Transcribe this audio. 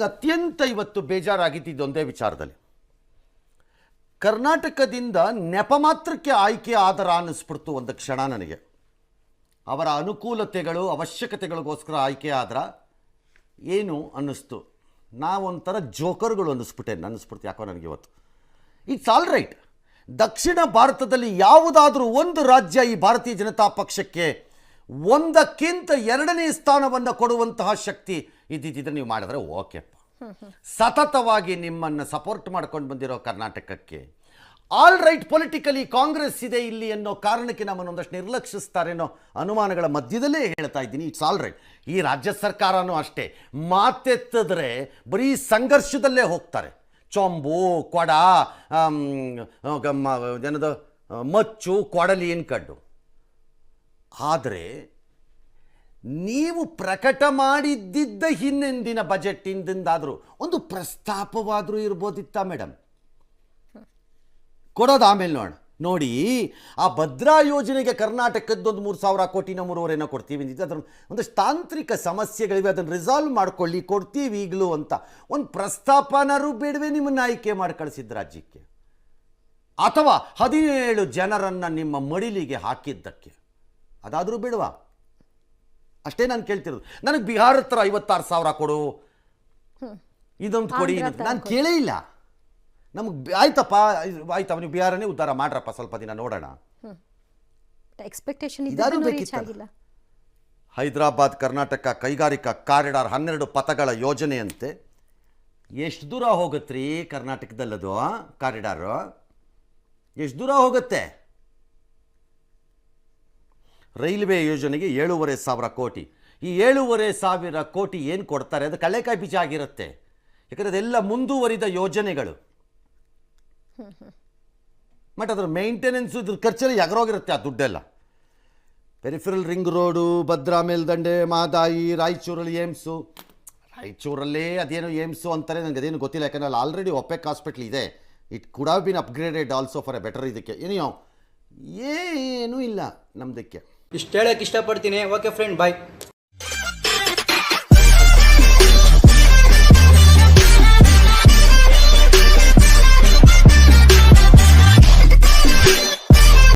ಅತ್ಯಂತ ಇವತ್ತು ಬೇಜಾರಾಗಿದ್ದು ಒಂದೇ ವಿಚಾರದಲ್ಲಿ. ಕರ್ನಾಟಕದಿಂದ ನೆಪ ಮಾತ್ರಕ್ಕೆ ಆಯ್ಕೆ ಆದರ ಅನ್ನಿಸ್ಬಿಡ್ತು ಒಂದು ಕ್ಷಣ ನನಗೆ. ಅವರ ಅನುಕೂಲತೆಗಳು, ಅವಶ್ಯಕತೆಗಳಿಗೋಸ್ಕರ ಆಯ್ಕೆ ಆದ್ರ ಏನು ಅನ್ನಿಸ್ತು. ನಾವೊಂಥರ ಜೋಕರ್ಗಳು ಅನ್ನಿಸ್ಬಿಟ್ಟೆ, ಅನ್ನಿಸ್ಬಿಡ್ತು ಯಾಕೋ ನನಗೆ ಇವತ್ತು. ಇಟ್ಸ್ ಆಲ್ ರೈಟ್ ದಕ್ಷಿಣ ಭಾರತದಲ್ಲಿ ಯಾವುದಾದ್ರೂ ಒಂದು ರಾಜ್ಯ ಈ ಭಾರತೀಯ ಜನತಾ ಪಕ್ಷಕ್ಕೆ ಒಂದಕ್ಕಿಂತ ಎರಡನೇ ಸ್ಥಾನವನ್ನು ಕೊಡುವಂತಹ ಶಕ್ತಿ ಇದ್ದಿದ್ದರೆ ನೀವು ಮಾಡಿದ್ರೆ ಓಕೆಪ್ಪ. ಸತತವಾಗಿ ನಿಮ್ಮನ್ನು ಸಪೋರ್ಟ್ ಮಾಡ್ಕೊಂಡು ಬಂದಿರೋ ಕರ್ನಾಟಕಕ್ಕೆ ಆಲ್ ರೈಟ್ ಪೊಲಿಟಿಕಲಿ ಕಾಂಗ್ರೆಸ್ ಇದೆ ಇಲ್ಲಿ ಅನ್ನೋ ಕಾರಣಕ್ಕೆ ನಮ್ಮನ್ನು ಒಂದಷ್ಟು ನಿರ್ಲಕ್ಷಿಸ್ತಾರೇನೋ ಅನುಮಾನಗಳ ಮಧ್ಯದಲ್ಲೇ ಹೇಳ್ತಾ ಇದ್ದೀನಿ. ಇಟ್ಸ್ ಆಲ್ ರೈಟ್ ಈ ರಾಜ್ಯ ಸರ್ಕಾರನೂ ಅಷ್ಟೇ. ಮಾತೆತ್ತಿದ್ರೆ ಬರೀ ಸಂಘರ್ಷದಲ್ಲೇ ಹೋಗ್ತಾರೆ. ಚೊಂಬು, ಕೊಡ ಏನದು ಮಚ್ಚು, ಕೊಡಲಿ ಕಡ್ಡು ಆದರೆ ನೀವು ಪ್ರಕಟ ಮಾಡಿದ್ದಿದ್ದ ಹಿನ್ನೆಂದಿನ ಬಜೆಟ್ ಹಿಂದಿಂದಾದರೂ ಒಂದು ಪ್ರಸ್ತಾಪವಾದರೂ ಇರ್ಬೋದಿತ್ತ ಮೇಡಮ್ ಕೊಡೋದು ಆಮೇಲೆ ನೋಡ ನೋಡಿ, ಆ ಭದ್ರಾ ಯೋಜನೆಗೆ ಕರ್ನಾಟಕದ್ದೊಂದು ಮೂರು ಸಾವಿರ ಕೋಟಿನ ಮೂರುವರೆನ ಕೊಡ್ತೀವಿ ಅಂದಿದ್ದು ಅದ್ರ ಒಂದಷ್ಟು ತಾಂತ್ರಿಕ ಸಮಸ್ಯೆಗಳಿವೆ, ಅದನ್ನು ರಿಸಾಲ್ವ್ ಮಾಡ್ಕೊಳ್ಳಿ, ಕೊಡ್ತೀವಿ ಈಗಲೂ ಅಂತ. ಒಂದು ಪ್ರಸ್ತಾಪನಾರು ಬೇಡವೆ ನಿಮ್ಮನ್ನು ಆಯ್ಕೆ ಮಾಡಿ ಕಳಿಸಿದ್ದು ರಾಜ್ಯಕ್ಕೆ? ಅಥವಾ ಹದಿನೇಳು ಜನರನ್ನು ನಿಮ್ಮ ಮಡಿಲಿಗೆ ಹಾಕಿದ್ದಕ್ಕೆ? ಅದಾದರೂ ಬಿಡುವ. ಅಷ್ಟೇ ನಾನು ಕೇಳ್ತಿರೋದು. ನನಗೆ ಬಿಹಾರ ಹತ್ರ ಐವತ್ತಾರು ಸಾವಿರ ಕೊಡು. ಇದೊಂದು ಕೊಡಿ ನಾನು ಕೇಳೇ ಇಲ್ಲ. ನಮಗೆ ಆಯ್ತಪ್ಪ ಆಯ್ತಪ್ಪ ನೀವು ಬಿಹಾರನೇ ಉದ್ಧಾರ ಮಾಡ್ರಪ್ಪ ಸ್ವಲ್ಪ ದಿನ ನೋಡೋಣ. ಎಕ್ಸ್ಪೆಕ್ಟೇಷನ್ ಇದಾದ್ರೂ ಬೇಕಿತ್ತಲ್ಲ. ಹೈದರಾಬಾದ್ ಕರ್ನಾಟಕ ಕೈಗಾರಿಕಾ ಕಾರಿಡಾರ್ ಹನ್ನೆರಡು ಪಥಗಳ ಯೋಜನೆಯಂತೆ. ಎಷ್ಟು ದೂರ ಹೋಗುತ್ತ್ರಿ ಕರ್ನಾಟಕದಲ್ಲದು ಕಾರಿಡಾರು? ಎಷ್ಟು ದೂರ ಹೋಗುತ್ತೆ? ರೈಲ್ವೆ ಯೋಜನೆಗೆ ಏಳೂವರೆ ಸಾವಿರ ಕೋಟಿ. ಈ ಏಳೂವರೆ ಸಾವಿರ ಕೋಟಿ ಏನು ಕೊಡ್ತಾರೆ? ಅದು ಕಳೆಕಾಯಿ ಬೀಜ ಆಗಿರುತ್ತೆ. ಯಾಕಂದರೆ ಅದೆಲ್ಲ ಮುಂದುವರಿದ ಯೋಜನೆಗಳು. ಬಟ್ ಅದರ ಮೇಂಟೆನೆನ್ಸು ಇದ್ರ ಖರ್ಚಲ್ಲಿ ಎಗರೋಗಿರುತ್ತೆ ಆ ದುಡ್ಡೆಲ್ಲ. ಪೆರಿಫರಲ್ ರಿಂಗ್ ರೋಡು ಭದ್ರಾ ಮೇಲ್ದಂಡೆ, ಮಾದಾಯಿ, ರಾಯಚೂರಲ್ಲಿ ಏಮ್ಸು. ರಾಯಚೂರಲ್ಲೇ ಅದೇನೋ ಏಮ್ಸು ಅಂತಾರೆ ನನಗೆ ಅದೇನು ಗೊತ್ತಿಲ್ಲ. ಯಾಕಂದ್ರೆ ಅಲ್ಲಿ ಆಲ್ರೆಡಿ ಒಪೆಕ್ ಹಾಸ್ಪಿಟ್ಲ್ ಇದೆ. It could have been upgraded also for a better ಇದಕ್ಕೆ. ಏನೋ ಏನೂ ಇಲ್ಲ ನಮ್ಮದಕ್ಕೆ ಇಷ್ಟು ಹೇಳಕ್ಕೆ ಇಷ್ಟಪಡ್ತೀನಿ. Okay friend bye